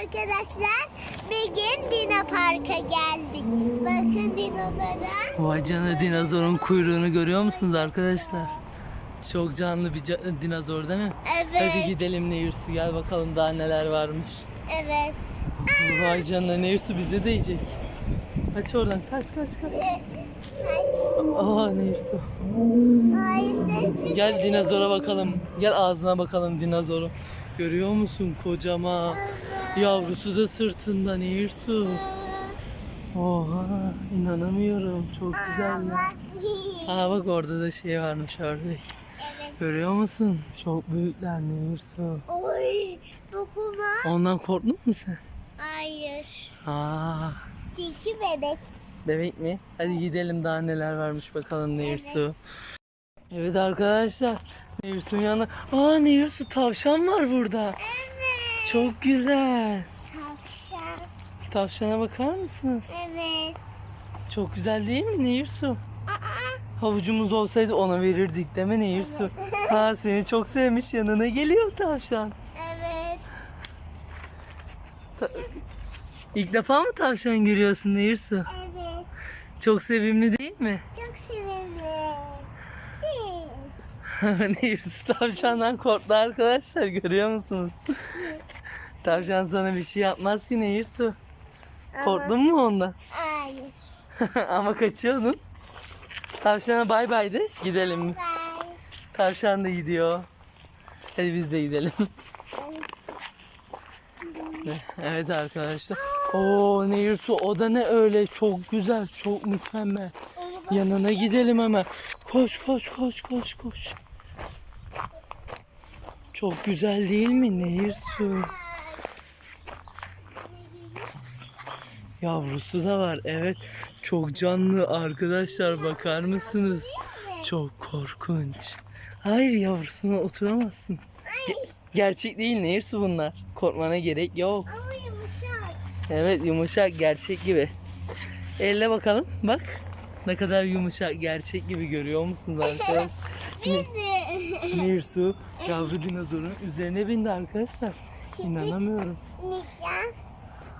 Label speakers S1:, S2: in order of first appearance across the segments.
S1: Arkadaşlar bir gün Dino Park'a geldik. Bakın dinozora.
S2: Vay canına dinozorun kuyruğunu görüyor musunuz arkadaşlar? Çok canlı bir ca- dinozor değil mi?
S1: Evet.
S2: Hadi gidelim Nehirsu gel bakalım daha neler varmış.
S1: Evet.
S2: Vay canına Nehirsu bize de yiyecek. Kaç oradan kaç kaç kaç. Aa Nehirsu.
S1: Ay.
S2: Gel dinozora bakalım. Gel ağzına bakalım dinozoru. Görüyor musun kocaman? Yavrusu da sırtında Nehirsu. Oha inanamıyorum çok.
S1: Bak.
S2: Aa bak orada da şey varmış ördek.
S1: Evet.
S2: Görüyor musun? Çok büyükler Nehirsu.
S1: Oy. Dokuma.
S2: Ondan korktun mu sen?
S1: Hayır.
S2: Aa
S1: Çünkü bebek.
S2: bebek mi? Hadi gidelim daha neler varmış bakalım Nehirsu. Evet arkadaşlar. Nehirsu'nun yanına. Aa Nehirsu tavşan var burada.
S1: Evet.
S2: Çok güzel.
S1: Tavşan.
S2: Tavşana bakar mısınız?
S1: Evet.
S2: Çok güzel değil mi Nehirsu?
S1: Aa.
S2: Havucumuz olsaydı ona verirdik mi Nehirsu? Ha seni çok sevmiş yanına geliyor tavşan.
S1: Evet.
S2: Ta- İlk defa mı tavşan görüyorsun Nehirsu?
S1: Evet.
S2: Çok sevimli değil mi?
S1: Çok sevindim.
S2: Nehirsu tavşandan korktu arkadaşlar görüyor musunuz? Tavşan sana bir şey yapmaz ki Nehirsu. Korktun mu ondan?
S1: Hayır.
S2: Ama kaçıyordun. Tavşana bay bay de gidelim mi?
S1: Bye.
S2: Tavşan da gidiyor. Hadi biz de gidelim. evet arkadaşlar. Oo Nehirsu o da ne öyle çok güzel çok mükemmel. Yanına gidelim hemen. Koş koş koş koş koş. Çok güzel değil mi Nehirsu? Yavrusu da var evet. Çok canlı arkadaşlar bakar mısınız? Çok korkunç. Hayır yavrusuna oturamazsın. Ge- gerçek değil Nehirsu bunlar. Korkmana gerek yok.
S1: Ama yumuşak.
S2: Evet yumuşak gerçek gibi. Elle bakalım bak. Ne kadar yumuşak gerçek gibi görüyor musunuz arkadaşlar? Nehirsu yavru dinozorun üzerine bindi arkadaşlar. İnanamıyorum.
S1: Bineceğiz.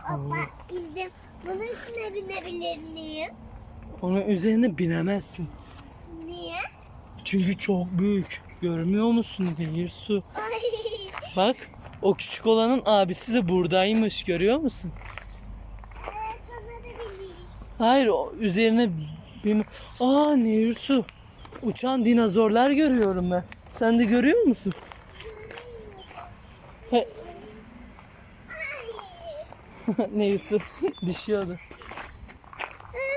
S1: Hoppa bindim. Bunun üstüne binebilir miyim?
S2: Onun üzerine binemezsin.
S1: Niye?
S2: Çünkü çok büyük. Görmüyor musun Nehirsu?
S1: Ay.
S2: Bak o küçük olanın abisi de buradaymış görüyor musun?
S1: Evet ona da bineyim.
S2: Hayır o üzerine bin... Aa Nehirsu. Uçan dinozorlar görüyorum ben. Sen de görüyor musun? He- Nehirsu düşüyordu.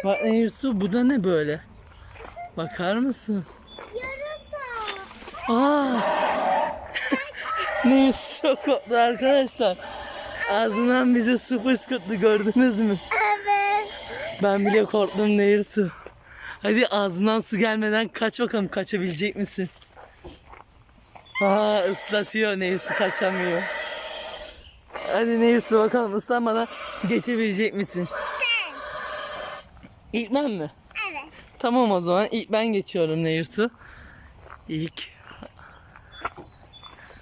S2: Bak Nehirsu bu da ne böyle? Bakar mısın?
S1: Yarasa.
S2: Aa! Nehirsu çok korktu arkadaşlar. Ağzından bize su fışkırttı gördünüz mü?
S1: Evet.
S2: Ben bile korktum Nehir su. Hadi ağzından su gelmeden kaç bakalım kaçabilecek misin? Aa ıslatıyor Nehir su kaçamıyor. Hadi Nehir su bakalım ıslanmadan geçebilecek misin?
S1: Sen.
S2: İlk ben mi?
S1: Evet.
S2: Tamam o zaman ilk ben geçiyorum Nehir su. İlk.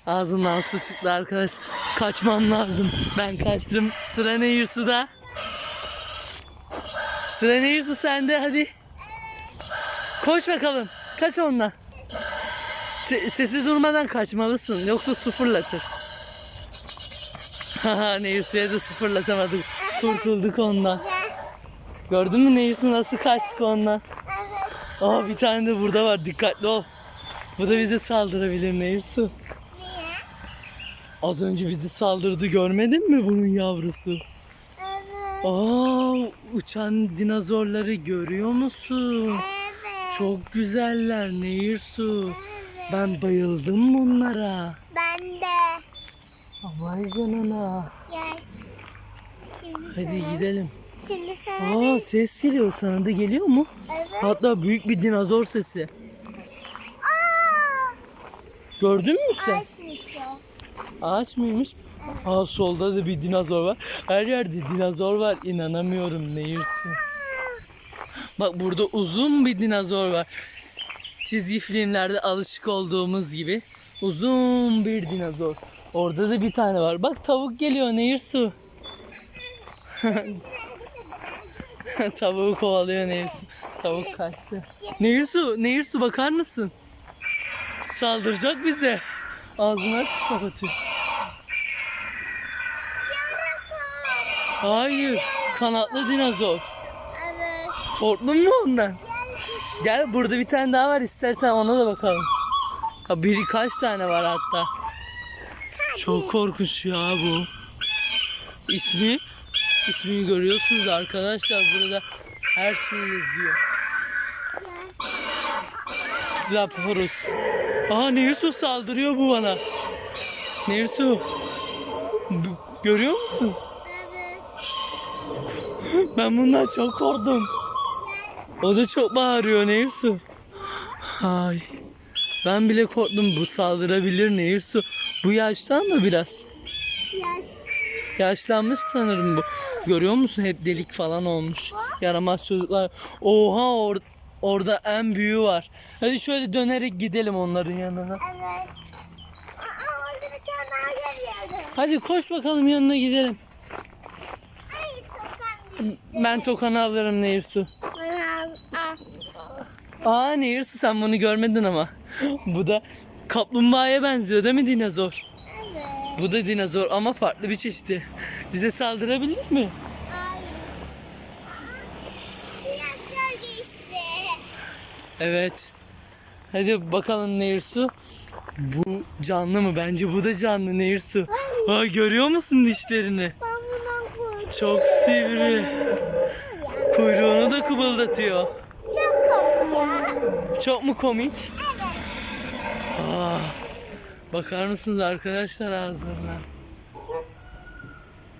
S2: Ağzından su çıktı arkadaş. Kaçmam lazım. Ben kaçtım. Sıra Nehir su'da. Sıra Nehir su sende hadi. Koş bakalım. Kaç ondan. Se- sesi durmadan kaçmalısın. Yoksa su fırlatır. Haha Nehir su'ya da su fırlatamadık. Kurtulduk ondan. Gördün mü Nehir su nasıl kaçtık ondan.
S1: Evet.
S2: Aa bir tane de burada var. Dikkatli ol. Bu da bize saldırabilir Nehir su.
S1: Niye?
S2: Az önce bizi saldırdı görmedin mi bunun yavrusu?
S1: Evet.
S2: Aa uçan dinozorları görüyor musun?
S1: Evet.
S2: Çok güzeller Nehir su. Ben bayıldım bunlara.
S1: Ben de.
S2: Vay canına.
S1: Gel. Şimdi
S2: Hadi
S1: sana-
S2: gidelim.
S1: Şimdi sana
S2: Aa ses geliyor sana da geliyor mu?
S1: Evet.
S2: Hatta büyük bir dinozor sesi.
S1: Aa!
S2: Gördün mü sen? Ağaç mıymış? Aa solda da bir dinozor var. Her yerde dinozor var. İnanamıyorum Nehirsu. Bak burada uzun bir dinozor var. Çizgi filmlerde alışık olduğumuz gibi uzun bir dinozor. Orada da bir tane var. Bak tavuk geliyor Nehir su. Tavuğu kovalıyor Nehir su. Tavuk kaçtı. Nehir su, Nehir su bakar mısın? Saldıracak bize. Ağzını aç kapatıyor. Hayır. Kanatlı dinozor.
S1: Evet.
S2: Korktun mu ondan? Gel burada bir tane daha var istersen ona da bakalım. Ha birkaç tane var hatta. Çok korkunç ya bu. İsmi ismini görüyorsunuz arkadaşlar burada her şey yazıyor. Laporus. Aha Nehirsu saldırıyor bu bana. Nehirsu. Bu- Görüyor musun?
S1: Evet.
S2: Ben bundan çok korktum. O da çok bağırıyor Nehirsu. Ay. Ben bile korktum bu saldırabilir Nehirsu. Bu yaştan mı biraz?
S1: Yaş.
S2: Yaşlanmış sanırım bu. Görüyor musun hep delik falan olmuş. Yaramaz çocuklar. Oha or orada en büyüğü var. Hadi şöyle dönerek gidelim onların yanına.
S1: Evet. Aa orada bir tane daha görüyorum.
S2: Hadi koş bakalım yanına gidelim.
S1: Ay.
S2: Ben tokanı alırım Nehirsu. Aa Nehirsu sen bunu görmedin ama. Bu da kaplumbağaya benziyor değil mi dinozor?
S1: Evet.
S2: Bu da dinozor ama farklı bir çeşidi. Bize saldırabilir mi?
S1: Hayır. Traktör geçti.
S2: Evet. Hadi bakalım Nehirsu. Bu canlı mı? Bence bu da canlı Nehirsu. Aa, görüyor musun dişlerini?
S1: Ben bundan korkuyorum.
S2: Çok sivri. Kuyruğunu da kıpıldatıyor.
S1: Çok komik ya.
S2: Çok mu komik? Aa, bakar mısınız arkadaşlar ağızlarına?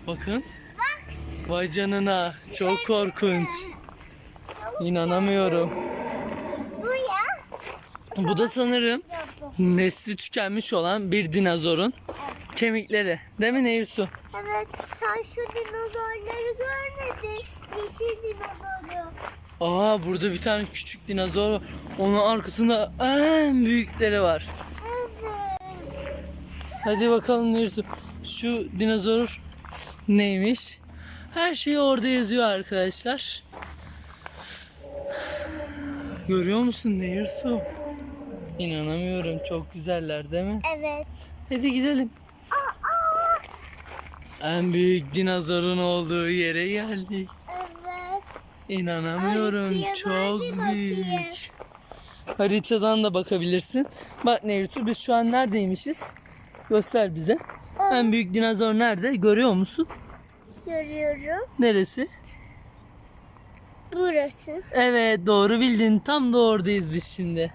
S2: Bakın. Vay canına. Çok korkunç. İnanamıyorum.
S1: Bu
S2: da sanırım nesli tükenmiş olan bir dinozorun kemikleri. Değil mi Nehirsu?
S1: Evet. Sen şu dinozorları görmedin. Yeşil dinozoru.
S2: Aa burada bir tane küçük dinozor. Onun arkasında en büyükleri var.
S1: Evet.
S2: Hadi bakalım Nehirsu. Şu dinozor neymiş? Her şey orada yazıyor arkadaşlar. Görüyor musun Nehirsu? İnanamıyorum. Çok güzeller değil mi?
S1: Evet.
S2: Hadi gidelim. En büyük dinozorun olduğu yere geldik.
S1: Evet.
S2: İnanamıyorum.
S1: Haritaya
S2: Çok
S1: bir bakayım.
S2: Haritadan da bakabilirsin. Bak Nehirsu biz şu an neredeymişiz? Göster bize. En büyük dinozor nerede? Görüyor musun?
S1: Görüyorum.
S2: Neresi?
S1: Burası.
S2: Evet doğru bildin. Tam da oradayız biz şimdi.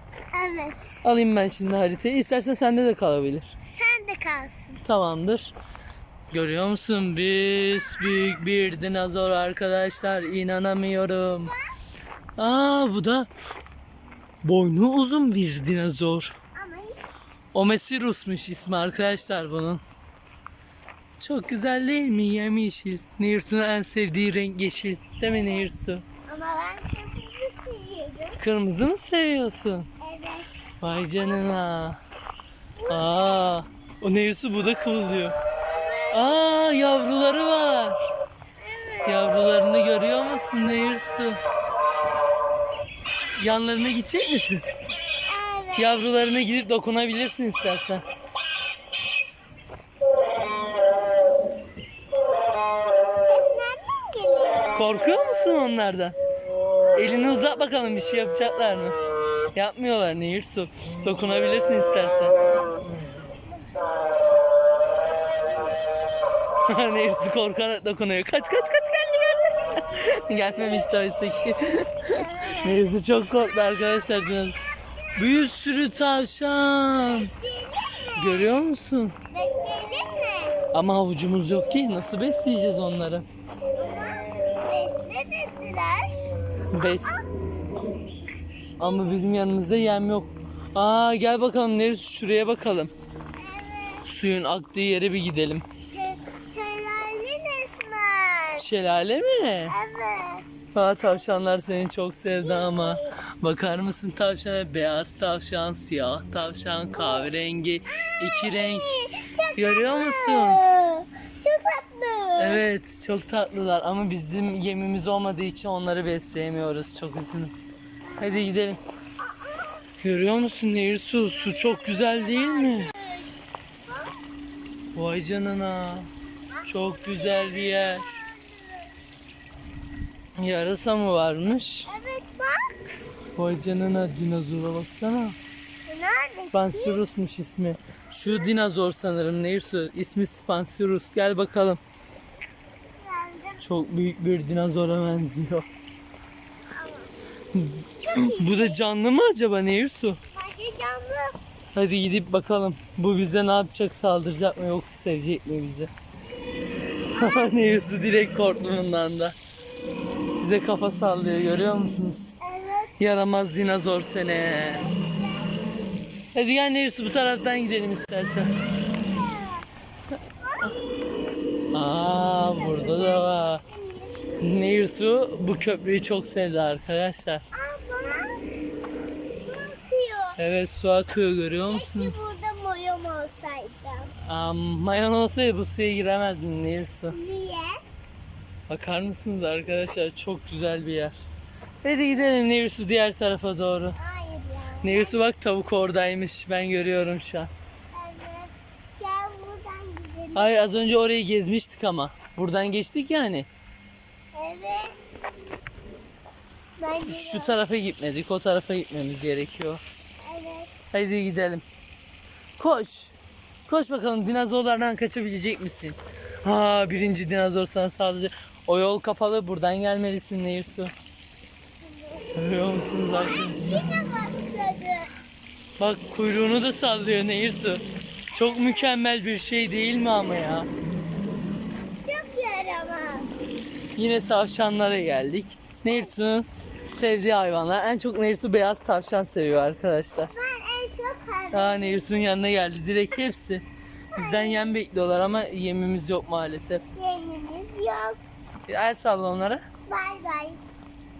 S1: Evet.
S2: Alayım ben şimdi haritayı. İstersen sende de kalabilir.
S1: Sen de kalsın.
S2: Tamamdır. Görüyor musun? Biz büyük bir dinozor arkadaşlar. İnanamıyorum. Aa bu da boynu uzun bir dinozor. Omesirus'muş ismi arkadaşlar bunun. Çok güzel değil mi? Yemyeşil. Nehirsu'nun en sevdiği renk yeşil. Değil mi Nehirsu?
S1: ama ben kırmızı seviyorum.
S2: Kırmızı mı seviyorsun?
S1: Evet.
S2: Vay canına. Aa, o Nehirsu bu da kıvılıyor. Aa, yavruları var. Yavrularını görüyor musun Nehirsu? Yanlarına gidecek misin?
S1: Evet.
S2: Yavrularına gidip dokunabilirsin istersen. Korkuyor musun onlardan? Elini uzat bakalım bir şey yapacaklar mı? Yapmıyorlar Nehirsu. Dokunabilirsin istersen. Nehirsu korkarak dokunuyor. Kaç kaç kaç. Gelmemişti oysa ki. Nehirsu çok korktu arkadaşlar. Biraz. Bir sürü tavşan. Görüyor musun?
S1: Besleyelim mi?
S2: Ama havucumuz yok ki. Nasıl besleyeceğiz onları?
S1: Besle dediler.
S2: Bes. Ama bizim yanımızda yem yok. Aa gel bakalım neresi şuraya bakalım.
S1: Evet.
S2: Suyun aktığı yere bir gidelim.
S1: Şelale
S2: mi?
S1: Evet.
S2: Aa tavşanlar seni çok sevdi ama. Bakar mısın tavşana? Beyaz tavşan, siyah tavşan, kahverengi. iki renk.
S1: Çok
S2: Görüyor musun?
S1: Aa, Çok tatlı.
S2: Evet çok tatlılar ama bizim yemimiz olmadığı için onları besleyemiyoruz. Çok üzgünüm. Hadi gidelim. Görüyor musun Nehir su? Su çok güzel değil mi? Vay canına. Çok güzel bir yer. Yarasa mı varmış?
S1: Evet bak.
S2: Vay canına dinozora baksana.
S1: Nerede?
S2: Spansurus'muş ismi. Şu dinozor sanırım Nehir su. İsmi Spansurus. Gel bakalım.
S1: Geldim.
S2: Çok büyük bir dinozora benziyor. Bu da canlı mı acaba Nehir su?
S1: Sanki canlı.
S2: Hadi gidip bakalım. Bu bize ne yapacak? Saldıracak mı yoksa sevecek mi bizi? Nehir su direkt korktu bundan da. Bize kafa sallıyor görüyor musunuz?
S1: Evet.
S2: Yaramaz dinozor seni. Hadi gel Nehir su bu taraftan gidelim istersen. Aa burada da var. Nehir su bu köprüyü çok sevdi arkadaşlar. Evet su akıyor görüyor musunuz?
S1: Keşke burada moyom olsaydım.
S2: Aa, mayon olsaydı bu suya giremezdin Nehir su.
S1: Niye?
S2: Bakar mısınız arkadaşlar çok güzel bir yer. Hadi gidelim Nehir su diğer tarafa doğru.
S1: Hayır ya.
S2: Nehir su bak tavuk oradaymış ben görüyorum şu an.
S1: Evet. Gel buradan gidelim.
S2: Hayır az önce orayı gezmiştik ama. Buradan geçtik yani.
S1: Evet. Ben
S2: Şu tarafa gitmedik o tarafa gitmemiz gerekiyor.
S1: Evet.
S2: Hadi gidelim. Koş. Koş bakalım dinozorlardan kaçabilecek misin? Ha birinci dinozor sana saldıracak. O yol kapalı buradan gelmelisin Nehir su. Görüyor musunuz arkadaşlar?
S1: Yine başladı.
S2: Bak kuyruğunu da sallıyor Nehir su. Çok mükemmel bir şey değil mi ama ya?
S1: Çok yaramaz.
S2: Yine tavşanlara geldik. Nehir su'nun sevdiği hayvanlar. En çok Nehir su beyaz tavşan seviyor arkadaşlar.
S1: Ben en çok hayvan.
S2: Aa Nehir su'nun yanına geldi. Direkt hepsi. Bizden yem bekliyorlar ama yemimiz yok maalesef.
S1: Yenimiz yok.
S2: El salla onlara.
S1: Bay bay.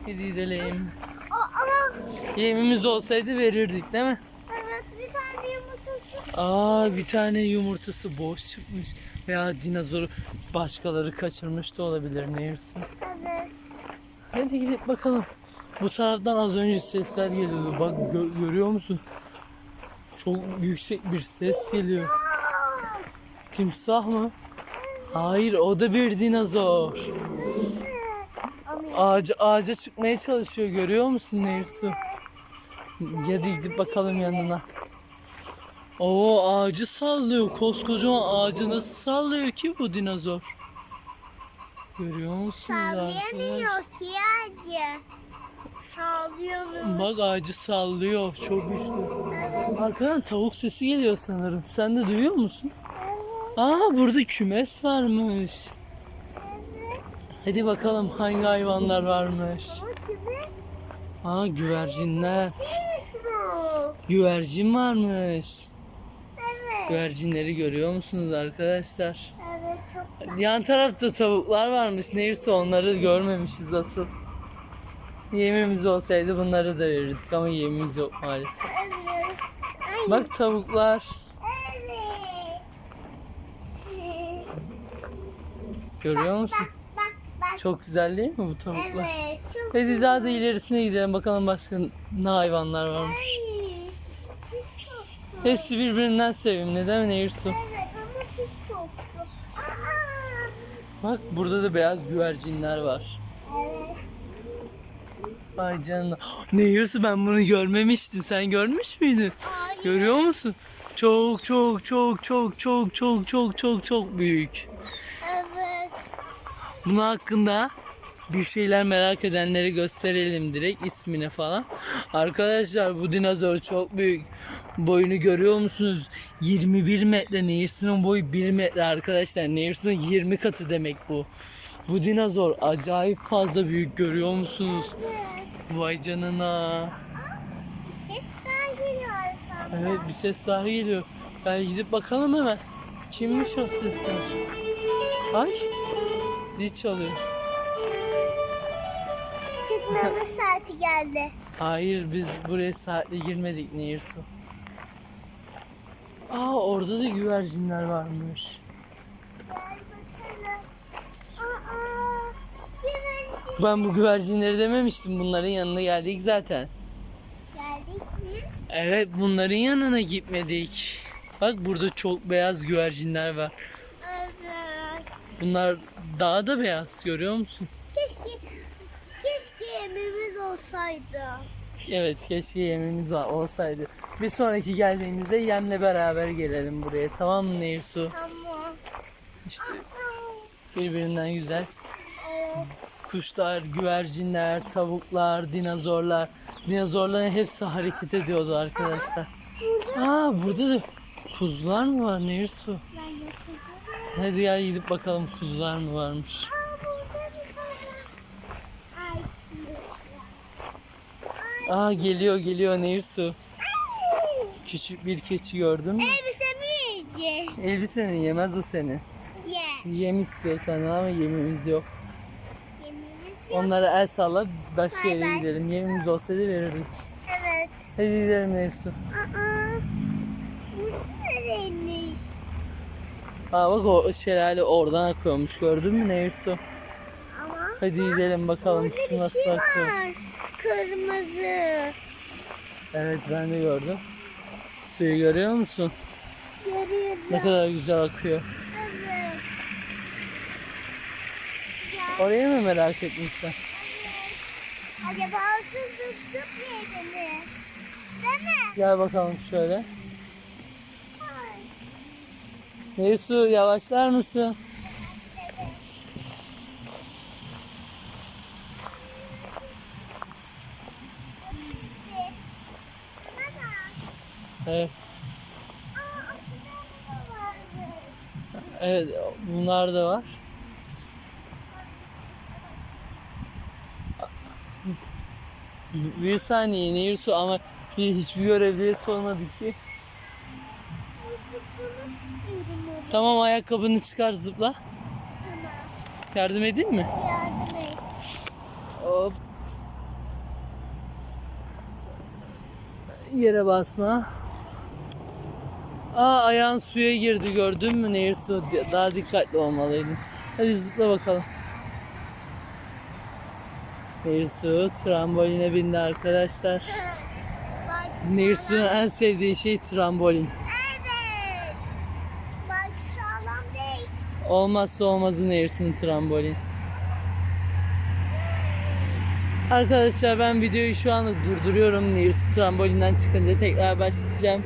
S2: Hadi gidelim.
S1: O, ama
S2: Yemimiz olsaydı verirdik değil mi?
S1: evet bir tane yumurtası.
S2: Aa bir tane yumurtası boş çıkmış. Veya dinozoru başkaları kaçırmış da olabilir Nehir su.
S1: Evet.
S2: Hadi gidip bakalım. Bu taraftan az önce sesler geliyordu. Bak gö- görüyor musun? Çok yüksek bir ses geliyor. Timsah mı? Hayır o da bir dinozor. Ağaca, ağaca çıkmaya çalışıyor görüyor musun Nehirsu? Hadi gidip bakalım yanına. Oo ağacı sallıyor. Koskocaman ağacı nasıl sallıyor ki bu dinozor? Görüyor musunuz
S1: sallayamıyor ki ağacı. Sallıyoruz.
S2: Bak ağacı sallıyor. Çok güçlü.
S1: Evet.
S2: Arkadan tavuk sesi geliyor sanırım. Sen de duyuyor musun?
S1: Evet.
S2: Aa burada kümes varmış. Hadi bakalım hangi hayvanlar varmış. Aa güvercinler. Güvercin varmış.
S1: Evet.
S2: Güvercinleri görüyor musunuz arkadaşlar?
S1: Evet çok
S2: Yan tarafta tavuklar varmış. Neyse onları görmemişiz asıl. Yemimiz olsaydı bunları da verirdik ama yemimiz yok maalesef.
S1: Evet.
S2: Bak tavuklar.
S1: Evet.
S2: Görüyor musun? Çok güzel değil mi bu tavuklar?
S1: Evet. Çok
S2: Hadi daha da ilerisine gidelim bakalım başka ne hayvanlar varmış.
S1: Ay, pis koktu.
S2: Hepsi birbirinden sevimli değil mi Nehirsu?
S1: Evet ama pis koktu. Aa.
S2: Bak burada da beyaz güvercinler var.
S1: Evet.
S2: Ay canına. Nehirsu ben bunu görmemiştim. Sen görmüş müydün?
S1: Hayır.
S2: Görüyor musun? Çok çok çok çok çok çok çok çok çok büyük. Bunun hakkında bir şeyler merak edenleri gösterelim direkt ismine falan. Arkadaşlar bu dinozor çok büyük. Boyunu görüyor musunuz? 21 metre. Nehirsu'nun boyu 1 metre arkadaşlar. Nehirsu'nun 20 katı demek bu. Bu dinozor acayip fazla büyük görüyor musunuz? Vay canına.
S1: Sesler geliyor arkamdan.
S2: Evet bir ses daha geliyor. Yani gidip bakalım hemen. Kimmiş o sesler? Ay zil çalıyor.
S1: Çıkmamız saati geldi.
S2: Hayır biz buraya saatle girmedik Nehirsu. Aa orada da güvercinler varmış. Ben bu güvercinleri dememiştim. Bunların yanına geldik zaten.
S1: geldik mi?
S2: Evet bunların yanına gitmedik. Bak burada çok beyaz güvercinler var. Bunlar daha da beyaz görüyor musun?
S1: Keşke keşke yemeğimiz olsaydı.
S2: Evet keşke yemimiz var- olsaydı. Bir sonraki geldiğimizde yemle beraber gelelim buraya tamam mı Nehirsu?
S1: Tamam.
S2: İşte birbirinden güzel
S1: evet.
S2: kuşlar, güvercinler, tavuklar, dinozorlar. Dinozorların hepsi hareket ediyordu arkadaşlar. Aa burada da kuzular mı var Nehirsu? Hadi gel gidip bakalım kuzular mı varmış.
S1: Aa
S2: geliyor geliyor Nehirsu. Küçük bir keçi gördün mü?
S1: Elbisemi yiyecek.
S2: Elbiseni yemez o seni.
S1: Ye.
S2: Yem istiyor senden ama yemimiz yok.
S1: Yemeğimiz yok.
S2: Onlara el salla başka
S1: Bay
S2: yere
S1: bay.
S2: gidelim. Yemimiz olsaydı verirdik.
S1: Evet.
S2: Hadi gidelim Nefsu.
S1: Aa. Bu nereymiş?
S2: Aa bak o şelale oradan akıyormuş gördün mü Nefsu?
S1: Ama
S2: Hadi gidelim bakalım su
S1: bir
S2: nasıl
S1: şey
S2: akıyor.
S1: var. Kırmızı.
S2: Evet ben de gördüm. Suyu görüyor musun?
S1: Görüyorum.
S2: Ne kadar güzel akıyor.
S1: Evet.
S2: Orayı mı merak etmişsin?
S1: Acaba su tuttuk yedi mi? Değil mi?
S2: Gel bakalım şöyle. Nefsu yavaşlar mısın? Evet. Evet bunlar da var. Bir saniye Nehir su ama bir hiçbir görevliye sormadık ki. Tamam ayakkabını çıkar zıpla. Yardım edeyim mi?
S1: Yardım et.
S2: Hop. Yere basma. Aa ayağın suya girdi gördün mü Nehir su? Daha dikkatli olmalıydın. Hadi zıpla bakalım. Nehir su tramboline bindi arkadaşlar. Nehir su'nun en sevdiği şey trambolin.
S1: Evet. Bak sağlam değil.
S2: Olmazsa olmazı Nehir su'nun trambolin. Arkadaşlar ben videoyu şu anlık durduruyorum. Nehir su trambolinden çıkınca tekrar başlayacağım.